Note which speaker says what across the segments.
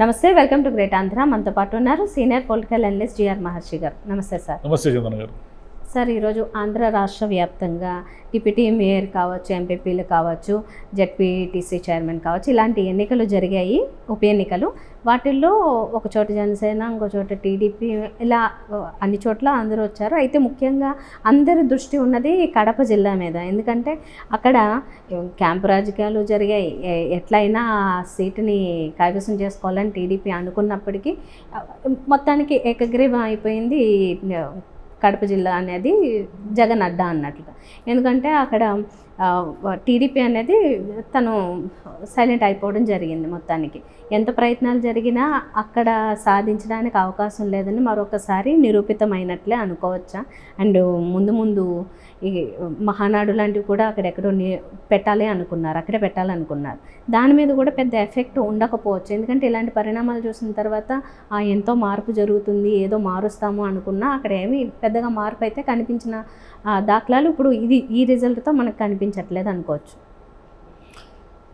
Speaker 1: నమస్తే welcome to great Andhra. మనతో పాటు ఉన్నారు senior political analyst GR Maharshi garu. నమస్తే సార్.
Speaker 2: నమస్తే చందన గారు.
Speaker 1: సార్ ఈరోజు ఆంధ్ర రాష్ట్ర వ్యాప్తంగా డిప్యూటీ మేయర్ కావచ్చు ఎంపీపీలు కావచ్చు జెడ్పీటీసీ చైర్మన్ కావచ్చు ఇలాంటి ఎన్నికలు జరిగాయి. ఉప ఎన్నికలు. వాటిల్లో ఒక చోట జనసేన ఇంకో చోట టీడీపీ ఇలా అన్ని చోట్ల అందరూ వచ్చారు. అయితే ముఖ్యంగా అందరి దృష్టి ఉన్నది కడప జిల్లా మీద. ఎందుకంటే అక్కడ క్యాంపు రాజకీయాలు జరిగాయి. ఎట్లయినా సీటుని కైవసం చేసుకోవాలని టీడీపీ అనుకున్నప్పటికీ మొత్తానికి ఏకగ్రీవం అయిపోయింది. కడప జిల్లా అనేది జగన్ అడ్డా అన్నట్లుగా. ఎందుకంటే అక్కడ టీడీపీ అనేది తను సైలెంట్ అయిపోవడం జరిగింది మొత్తానికి. ఎంత ప్రయత్నాలు జరిగినా అక్కడ సాధించడానికి అవకాశం లేదని మరొకసారి నిరూపితమైనట్లే అనుకోవచ్చా? అండ్ ముందు ముందు ఈ మహానాడు లాంటివి కూడా అక్కడెక్కడో పెట్టాలి అనుకున్నారు అక్కడే పెట్టాలనుకున్నారు. దాని మీద కూడా పెద్ద ఎఫెక్ట్ ఉండకపోవచ్చు. ఎందుకంటే ఇలాంటి పరిణామాలు చూసిన తర్వాత ఆ, ఎంతో మార్పు జరుగుతుంది ఏదో మారుస్తాము అనుకున్నా అక్కడ ఏమీ పెద్దగా మార్పు అయితే కనిపించిన దాఖలాలు ఇప్పుడు ఇది ఈ రిజల్ట్తో మనకు కనిపించట్లేదు అనుకోవచ్చు.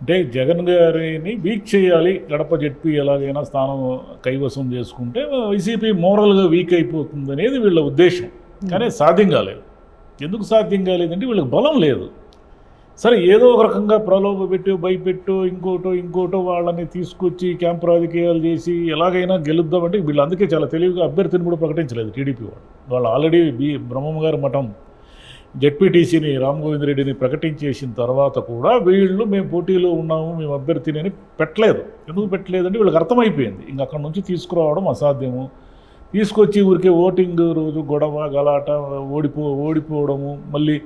Speaker 2: అంటే జగన్ గారిని వీక్ చేయాలి గడప జెడ్పీ ఎలాగైనా స్థానం కైవసం చేసుకుంటే వైసీపీ మోరల్గా వీక్ అయిపోతుంది అనేది వీళ్ళ ఉద్దేశం. కానీ సాధ్యం కాలేదు. ఎందుకు సాధ్యం కాలేదంటే వీళ్ళకి బలం లేదు. సరే ఏదో ఒక రకంగా ప్రలోభ పెట్టు భయపెట్టు ఇంకోటో ఇంకోటో వాళ్ళని తీసుకొచ్చి క్యాంప్ రాజకీయాలు చేసి ఎలాగైనా గెలుద్దామంటే వీళ్ళు అందుకే చాలా తెలివిగా అభ్యర్థిని కూడా ప్రకటించలేదు టీడీపీ వాళ్ళు. వాళ్ళు ఆల్రెడీ బి బ్రహ్మం గారి మఠం జెడ్పీటీసీని రామ్ గోవింద్ రెడ్డిని ప్రకటించేసిన తర్వాత కూడా వీళ్ళు మేము పోటీలో ఉన్నాము మేము అభ్యర్థిని అని పెట్టలేదు. ఎందుకు పెట్టలేదంటే వీళ్ళకి అర్థమైపోయింది. ఇంక అక్కడ నుంచి తీసుకురావడం అసాధ్యము. తీసుకొచ్చి ఊరికే ఓటింగ్ రోజు గొడవ గలాట ఓడిపో ఓడిపోవడము మళ్ళీ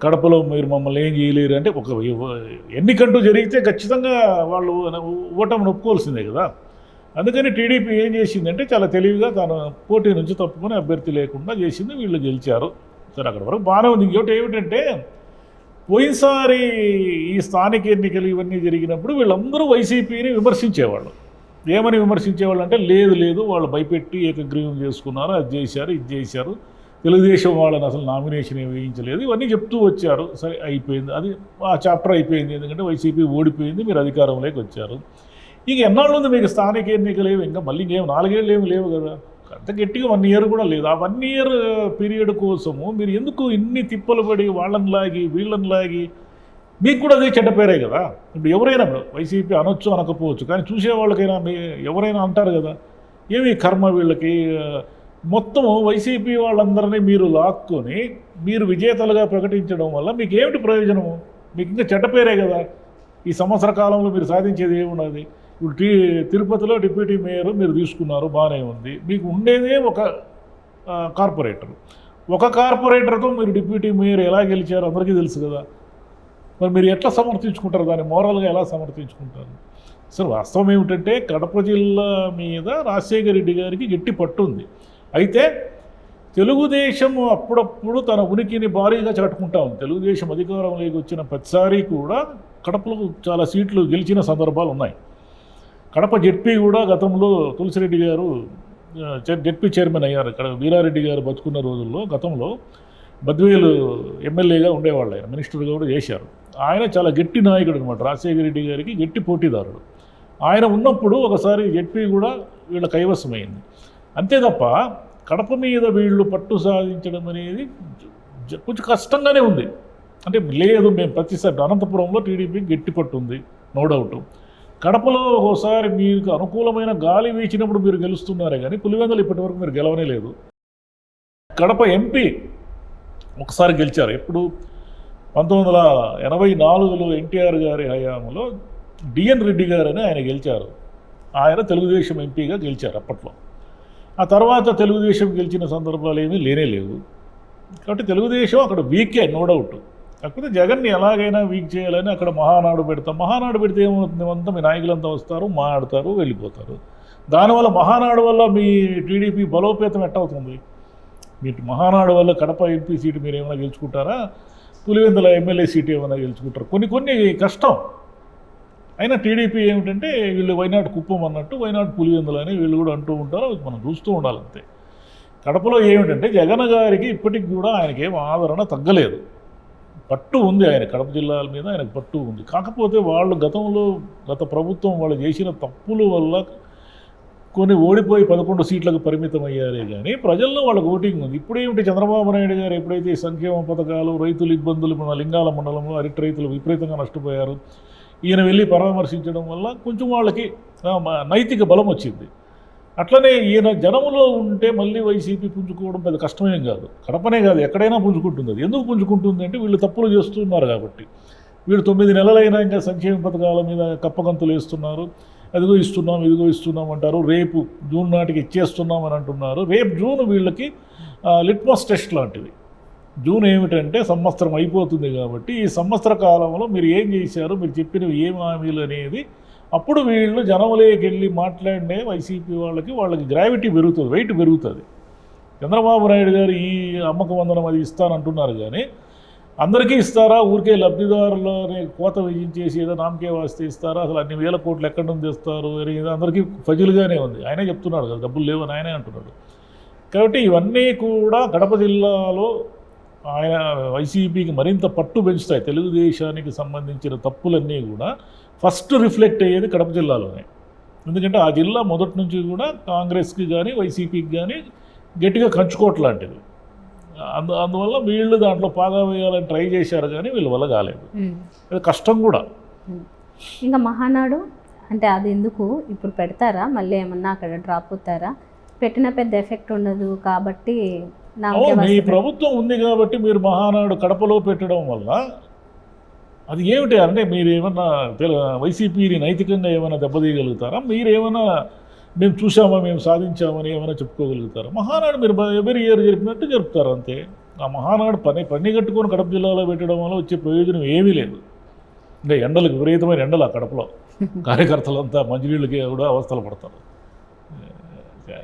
Speaker 2: కడపలో మీరు మమ్మల్ని ఏం చేయలేరు అంటే ఒక ఎన్నికంటూ జరిగితే ఖచ్చితంగా వాళ్ళు ఓటమిని ఒప్పుకోవాల్సిందే కదా. అందుకని టీడీపీ ఏం చేసిందంటే చాలా తెలివిగా తన పోటీ నుంచి తప్పుకొని అభ్యర్థి లేకుండా చేసింది వీళ్ళు గెలిచారు. సరే అక్కడ వరకు. బాగానే ఉంది. ఇంకోటి ఏమిటంటే పోయినసారి ఈ స్థానిక ఎన్నికలు ఇవన్నీ జరిగినప్పుడు వీళ్ళందరూ వైసీపీని విమర్శించేవాళ్ళు. ఏమని విమర్శించేవాళ్ళు అంటే లేదు లేదు వాళ్ళు భయపెట్టి ఏకగ్రీవం చేసుకున్నారు అది చేశారు ఇది చేశారు. తెలుగుదేశం వాళ్ళని అసలు నామినేషన్ ఏమి వేయించలేదు. ఇవన్నీ చెప్తూ వచ్చారు. సరే అయిపోయింది. అది ఆ చాప్టర్ అయిపోయింది. ఎందుకంటే వైసీపీ ఓడిపోయింది మీరు అధికారంలోకి వచ్చారు. ఇక ఎన్నాళ్ళు ఉంది మీకు స్థానిక ఎన్నికలు ఏమి ఇంకా మళ్ళీ ఇంకేం నాలుగేళ్ళు ఏమి లేవు కదా. అంత గట్టిగా వన్ ఇయర్ కూడా లేదు. ఆ వన్ ఇయర్ పీరియడ్ కోసము మీరు ఎందుకు ఇన్ని తిప్పలు పడి వాళ్ళని లాగి వీళ్ళని లాగి మీకు కూడా అదే చెడ్డ పేరే కదా. ఇప్పుడు ఎవరైనా వైసీపీ అనొచ్చు అనకపోవచ్చు కానీ చూసే వాళ్ళకైనా మీ ఎవరైనా అంటారు కదా ఏమి కర్మ వీళ్ళకి? Uh, మొత్తము మొత్తం వైసీపీ వాళ్ళందరినీ మీరు లాక్కొని మీరు విజేతలుగా ప్రకటించడం వల్ల మీకు ఏమిటి ప్రయోజనము? మీకు ఇంకా చెడ్డ పేరే కదా. ఈ సంవత్సర కాలంలో మీరు సాధించేది ఏమున్నది ఇప్పుడు టీ తిరుపతిలో డిప్యూటీ మేయర్ మీరు తీసుకున్నారు బాగానే ఉంది. మీకు ఉండేదే ఒక కార్పొరేటర్. ఒక కార్పొరేటర్తో మీరు డిప్యూటీ మేయర్ ఎలా గెలిచారో అందరికీ తెలుసు కదా. మరి మీరు ఎట్లా సమర్థించుకుంటారు? దాన్ని మోరల్గా ఎలా సమర్థించుకుంటారు? సార్ వాస్తవం ఏమిటంటే కడప జిల్లా మీద రాజశేఖర రెడ్డి గారికి గట్టి పట్టుంది అయితే తెలుగుదేశం అప్పుడప్పుడు తన ఉనికిని భారీగా చాటుకుంటా ఉంది. తెలుగుదేశం అధికారంలోకి వచ్చిన ప్రతిసారి కూడా కడపలో చాలా సీట్లు గెలిచిన సందర్భాలు ఉన్నాయి. కడప జెడ్పీ కూడా గతంలో తులసిరెడ్డి గారు ఆ, జెడ్పీ చైర్మన్ అయ్యారు. ఇక్కడ వీరారెడ్డి గారు బతుకున్న రోజుల్లో గతంలో బద్వేలు ఎమ్మెల్యేగా ఉండేవాళ్ళు ఆయన మినిస్టర్గా కూడా చేశారు. ఆయన చాలా గట్టి నాయకుడు అనమాట రాజశేఖర రెడ్డి గారికి గట్టి పోటీదారుడు. ఆయన ఉన్నప్పుడు ఒకసారి జెడ్పీ కూడా వీళ్ళ కైవసమైంది. అంతే తప్ప కడప మీద వీళ్ళు పట్టు సాధించడం అనేది కొంచెం కష్టంగానే ఉంది. అంటే లేదు మేము ప్రతిసారి అనంతపురంలో టీడీపీ గట్టి పట్టు ఉంది నో డౌట్. కడపలో ఒకసారి మీకు అనుకూలమైన గాలి వీచినప్పుడు మీరు గెలుస్తున్నారే కానీ పులివెందులు ఇప్పటివరకు మీరు గెలవనే లేదు. కడప ఎంపీ ఒకసారి గెలిచారు. ఎప్పుడు పంతొమ్మిది వందల ఎనభై నాలుగులో ఎన్టీఆర్ గారి హయాంలో డిఎన్ రెడ్డి గారని ఆయన గెలిచారు. ఆయన తెలుగుదేశం ఎంపీగా గెలిచారు అప్పట్లో. ఆ తర్వాత తెలుగుదేశం గెలిచిన సందర్భాలు ఏమీ లేనే లేవు. కాబట్టి తెలుగుదేశం అక్కడ వీకే నో డౌట్ కాకపోతే జగన్ని ఎలాగైనా వీక్ చేయాలని అక్కడ మహానాడు పెడతాం. మహానాడు పెడితే ఏమవుతుంది? అంతా మీ నాయకులంతా వస్తారు మాట్లాడతారు వెళ్ళిపోతారు. దానివల్ల మహానాడు వల్ల మీ టీడీపీ బలోపేతం ఎట్టవుతుంది మీ మహానాడు వల్ల కడప ఎంపీ సీటు మీరు ఏమైనా గెలుచుకుంటారా? పులివెందుల ఎమ్మెల్యే సీటు ఏమైనా గెలుచుకుంటారు? కొన్ని కొన్ని కష్టం. అయినా టీడీపీ ఏమిటంటే వీళ్ళు వైనాడు కుప్పం అన్నట్టు వైనాడు పులివెందులు అని వీళ్ళు కూడా అంటూ ఉంటారు మనం చూస్తూ ఉండాలంతే. కడపలో ఏమిటంటే జగన్ గారికి ఇప్పటికి కూడా ఆయనకి ఆదరణ తగ్గలేదు. పట్టు ఉంది ఆయన కడప జిల్లాల మీద ఆయనకు పట్టు ఉంది. కాకపోతే వాళ్ళు గతంలో గత ప్రభుత్వం వాళ్ళు చేసిన తప్పుల వల్ల కొన్ని ఓడిపోయి పదకొండు సీట్లకు పరిమితం అయ్యారే కానీ ప్రజల్లో వాళ్ళకి ఓటింగ్ ఉంది. ఇప్పుడేమిటి చంద్రబాబు నాయుడు గారు ఎప్పుడైతే సంక్షేమ పథకాలు రైతుల ఇబ్బందులు మన లింగాల మండలంలో అరటి రైతులు విపరీతంగా నష్టపోయారు ఈయన వెళ్ళి పరామర్శించడం వల్ల కొంచెం వాళ్ళకి నైతిక బలం వచ్చింది. అట్లనే ఈయన జనములో ఉంటే మళ్ళీ వైసీపీ పుంజుకోవడం పెద్ద కష్టమేం కాదు. కడపనే కాదు ఎక్కడైనా పుంజుకుంటుంది అది ఎందుకు పుంజుకుంటుంది అంటే వీళ్ళు తప్పులు చేస్తున్నారు కాబట్టి. వీళ్ళు తొమ్మిది నెలలైనా ఇంకా సంక్షేమ పథకాల మీద కప్పగంతులు వేస్తున్నారు. అదిగో ఇస్తున్నాం ఇదిగో ఇస్తున్నాం అంటారు. రేపు జూన్ నాటికి ఇచ్చేస్తున్నాం అని అంటున్నారు. రేపు జూన్ వీళ్ళకి లిట్మస్ టెస్ట్ లాంటిది. జూన్ ఏమిటంటే సంవత్సరం అయిపోతుంది కాబట్టి ఈ సంవత్సర కాలంలో మీరు ఏం చేశారు? మీరు చెప్పినవి ఏం హామీలు అనేది అప్పుడు వీళ్ళు జనంలోకి వెళ్ళి మాట్లాడినే వైసీపీ వాళ్ళకి వాళ్ళకి గ్రావిటీ పెరుగుతుంది వెయిట్ పెరుగుతుంది. చంద్రబాబు నాయుడు గారు ఈ అమ్మక వందనం అది ఇస్తానంటున్నారు కానీ అందరికీ ఇస్తారా? ఊరికే లబ్ధిదారులని కోత విధించేసి ఏదో నామకే వాస్తే ఇస్తారా? అసలు అన్ని వేల కోట్లు ఎక్కడి నుంచి తెస్తారు? అందరికీ ఫజిల్గానే ఉంది. ఆయనే చెప్తున్నాడు కదా డబ్బులు లేవని ఆయనే అంటున్నాడు. కాబట్టి ఇవన్నీ కూడా కడప జిల్లాలో ఆయన వైసీపీకి మరింత పట్టు పెంచుతాయి. తెలుగుదేశానికి సంబంధించిన తప్పులన్నీ కూడా ఫస్ట్ రిఫ్లెక్ట్ అయ్యేది కడప జిల్లాలోనే. ఎందుకంటే ఆ జిల్లా మొదటి నుంచి కూడా కాంగ్రెస్కి కానీ వైసీపీకి కానీ గట్టిగా కంచుకోవట్లాంటిది అందు అందువల్ల వీళ్ళు దాంట్లో పాగా వేయాలని ట్రై చేశారు కానీ వీళ్ళ వల్ల కాలేదు. అది కష్టం కూడా.
Speaker 1: ఇంకా మహానాడు అంటే అది ఎందుకు? ఇప్పుడు పెడతారా? మళ్ళీ ఏమన్నా అక్కడ డ్రాప్ అవుతారా? పెట్టిన పెద్ద ఎఫెక్ట్ ఉండదు కాబట్టి
Speaker 2: మీ ప్రభుత్వం ఉంది కాబట్టి మీరు మహానాడు కడపలో పెట్టడం వల్ల అది ఏమిటి అంటే మీరు ఏమన్నా తెలు వైసీపీని నైతికంగా ఏమైనా దెబ్బతీయగలుగుతారా? మీరు ఏమైనా మేము చూసామా మేము సాధించామని ఏమైనా చెప్పుకోగలుగుతారా? మహానాడు మీరు ఎవరి ఇయర్ జరిపినట్టు జరుపుతారు అంతే. ఆ మహానాడు పని పని కట్టుకొని కడప జిల్లాలో పెట్టడం వల్ల వచ్చే ప్రయోజనం ఏమీ లేదు. అంటే ఎండలకు విపరీతమైన ఎండలు ఆ కడపలో. కార్యకర్తలంతా మంచినీళ్ళకి కూడా అవస్థలు పడతారు.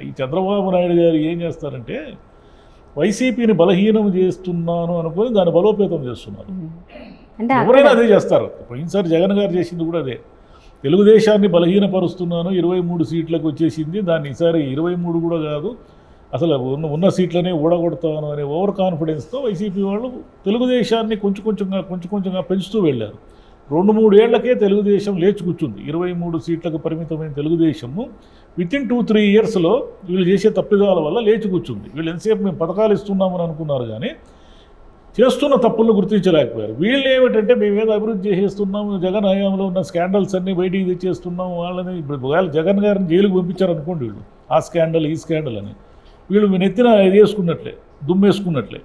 Speaker 2: ఈ చంద్రబాబు నాయుడు గారు ఏం చేస్తారంటే వైసీపీని బలహీనం చేస్తున్నాను అనుకొని దాన్ని బలోపేతం చేస్తున్నారు.
Speaker 1: అంటే
Speaker 2: ఎవరైనా అదే చేస్తారు. పోయినసారి జగన్ గారు చేసింది కూడా అదే. తెలుగుదేశాన్ని బలహీనపరుస్తున్నాను ఇరవై మూడు సీట్లకు వచ్చేసింది. దాన్ని ఈసారి ఇరవై మూడు కూడా కాదు. అసలు ఉన్న ఉన్న సీట్లనే ఊడగొడతాను అనే ఓవర్ కాన్ఫిడెన్స్తో వైసీపీ వాళ్ళు తెలుగుదేశాన్ని కొంచెం కొంచెంగా కొంచెం కొంచెంగా పెంచుతూ వెళ్ళారు. రెండు మూడు ఏళ్ళకే తెలుగుదేశం లేచి కూర్చుంది. ఇరవై మూడు సీట్లకు పరిమితమైన Telugu Desam within two three ఇయర్స్లో వీళ్ళు చేసే తప్పిదాల వల్ల లేచి కూర్చుంది. వీళ్ళు ఎంతసేపు మేము పథకాలు ఇస్తున్నామని అనుకున్నారు కానీ చేస్తున్న తప్పులను గుర్తించలేకపోయారు. వీళ్ళు ఏమిటంటే మేము ఏదో అభివృద్ధి చేసేస్తున్నాము జగన్ హయాంలో ఉన్న స్కాండల్స్ అన్నీ బయటికి తెచ్చేస్తున్నాము వాళ్ళని ఇప్పుడు ఒకవేళ జగన్ గారిని జైలుకు పంపించారు అనుకోండి వీళ్ళు ఆ స్కాండల్ ఈ స్కాండల్ అని. వీళ్ళు మీ నెత్తిన ఇది వేసుకున్నట్లే దుమ్మేసుకున్నట్లే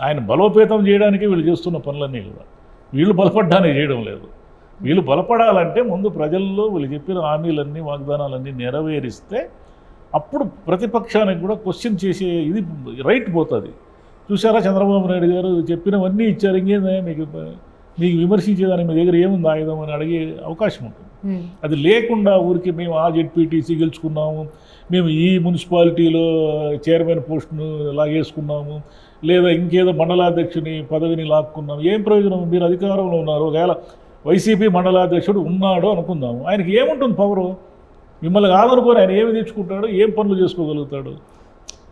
Speaker 2: ఆయన బలోపేతం చేయడానికి వీళ్ళు చేస్తున్న పనులన్నీ కూడా. వీళ్ళు బలపడ్డానికి చేయడం లేదు. వీళ్ళు బలపడాలంటే ముందు ప్రజల్లో వీళ్ళు చెప్పిన హామీలన్నీ వాగ్దానాలన్నీ నెరవేరిస్తే అప్పుడు ప్రతిపక్షానికి కూడా క్వశ్చన్ చేసే ఇది రైట్ పోతుంది. చూసారా చంద్రబాబు నాయుడు గారు? చెప్పినవన్నీ ఇచ్చారు. ఇంకేందా? మీకు మీకు విమర్శించేదానికి మీ దగ్గర ఏముంది ఆయుధం అని అడిగే అవకాశం ఉంటుంది. అది లేకుండా ఊరికి మేము ఆ జెడ్పీటీసీ గెలుచుకున్నాము మేము ఈ మున్సిపాలిటీలో చైర్మన్ పోస్ట్ను లాగేసుకున్నాము లేదా ఇంకేదో మండలాధ్యక్షుని పదవిని లాక్కున్నాము. ఏం ప్రయోజనం? మీరు అధికారంలో ఉన్నారు. ఒకవేళ వైసీపీ మండలాధ్యక్షుడు ఉన్నాడు అనుకుందాము. ఆయనకి ఏముంటుంది పవరు? మిమ్మల్ని కాదనుకొని ఆయన ఏమి తెచ్చుకుంటాడు? ఏం పనులు చేసుకోగలుగుతాడు?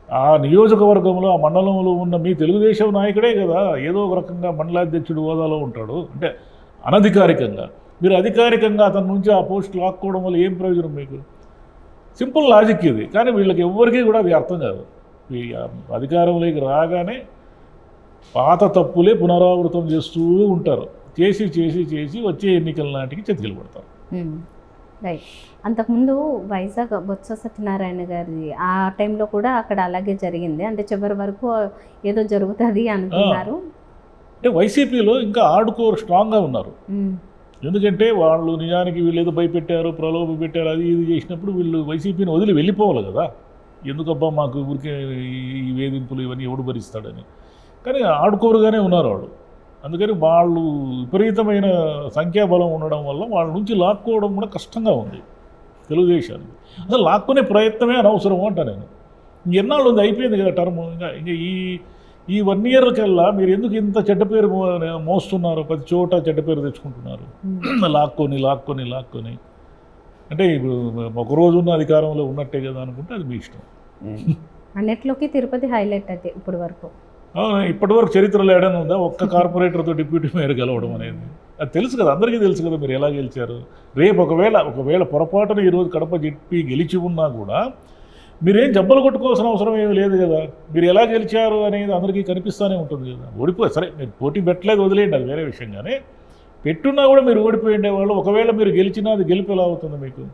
Speaker 2: ఆ నియోజకవర్గంలో ఆ మండలంలో ఉన్న మీ తెలుగుదేశం నాయకుడే కదా ఏదో ఒక రకంగా మండలాధ్యక్షుడు హోదాలో ఉంటాడు. అంటే అనధికారికంగా. మీరు అధికారికంగా అతని నుంచి ఆ పోస్ట్ లాక్కోవడం వల్ల ఏం ప్రయోజనం మీకు? సింపుల్ లాజిక్ ఇది కానీ వీళ్ళకి ఎవ్వరికీ కూడా అది అర్థం కాదు. ఈ అధికారంలోకి రాగానే పాత తప్పులే పునరావృతం చేస్తూ ఉంటారు. చేసి చేసి చేసి వచ్చే ఎన్నికల నాటికి చతికిలు పడతారు
Speaker 1: రైట్ అంతకుముందు వైజాగ్ బొత్స సత్యనారాయణ గారి ఆ టైంలో కూడా అక్కడ అలాగే జరిగింది. అంటే చివరి వరకు ఏదో జరుగుతుంది అనుకున్నారు.
Speaker 2: అంటే వైసీపీలో ఇంకా ఆడుకోరు స్ట్రాంగ్గా ఉన్నారు. ఎందుకంటే వాళ్ళు నిజానికి వీళ్ళు ఏదో భయపెట్టారు ప్రలోభ పెట్టారు అది ఇది చేసినప్పుడు వీళ్ళు వైసీపీని వదిలి వెళ్ళిపోవాలి కదా. ఎందుకబ్బా మాకు ఊరికే ఈ వేధింపులు ఇవన్నీ ఎవడు భరిస్తాడని. కానీ ఆడుకోరుగానే ఉన్నారు వాళ్ళు. అందుకని వాళ్ళు విపరీతమైన సంఖ్యాబలం ఉండడం వల్ల వాళ్ళ నుంచి లాక్కోవడం కూడా కష్టంగా ఉంది తెలుగుదేశానికి. అసలు లాక్కునే ప్రయత్నమే అనవసరం అంట నేను. ఎన్నాళ్ళు ఉంది అయిపోయింది కదా టర్మ్. ఇంకా ఇంకా ఈ ఈ వన్ ఇయర్ కల్లా మీరు ఎందుకు ఇంత చెడ్డ పేరు మోస్తున్నారు? ప్రతి చోట చెడ్డ పేరు తెచ్చుకుంటున్నారు.
Speaker 1: ఉమ్.
Speaker 2: లాక్కొని లాక్కొని లాక్కొని. అంటే ఇప్పుడు ఒక రోజు ఉన్న అధికారంలో ఉన్నట్టే కదా అనుకుంటే అది మీ ఇష్టం.
Speaker 1: అన్నిట్లోకి తిరుపతి హైలైట్ అయితే ఇప్పుడు వరకు.
Speaker 2: ఇప్పటివరకు చరిత్రలో ఏడైనా ఉందా? ఒక్క కార్పొరేటర్తో డిప్యూటీ మేయర్ గెలవడం అనేది. అది తెలుసు కదా అందరికీ తెలుసు కదా మీరు ఎలా గెలిచారు. రేపు ఒకవేళ ఒకవేళ పొరపాటున ఈరోజు కడప జెడ్పీ గెలిచి ఉన్నా కూడా మీరేం జబ్బలు కొట్టుకోవాల్సిన అవసరం ఏమీ లేదు కదా. మీరు ఎలా గెలిచారు అనేది అందరికీ కనిపిస్తూనే ఉంటుంది కదా. ఓడిపోయి సరే మీరు పోటీ పెట్టలేదు వదిలేయండి అది వేరే విషయం కానీ పెట్టున్నా కూడా మీరు ఓడిపోయి ఉండేవాళ్ళు. ఒకవేళ మీరు గెలిచినా అది గెలుపు ఎలా అవుతుంది మీకు?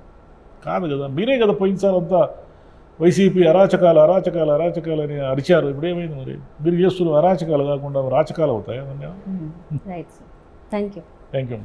Speaker 2: కాదు కదా మీరే కదా పోయినసారి అంతా వైసీపీ అరాచకాలు అరాచకాలు అరాచకాలు అని అరిచారు. ఇప్పుడు ఏమైంది మరి? మీరు చేస్తున్న అరాచకాలు కాకుండా రాచకాలు అవుతాయి?
Speaker 1: Thank you
Speaker 2: thank you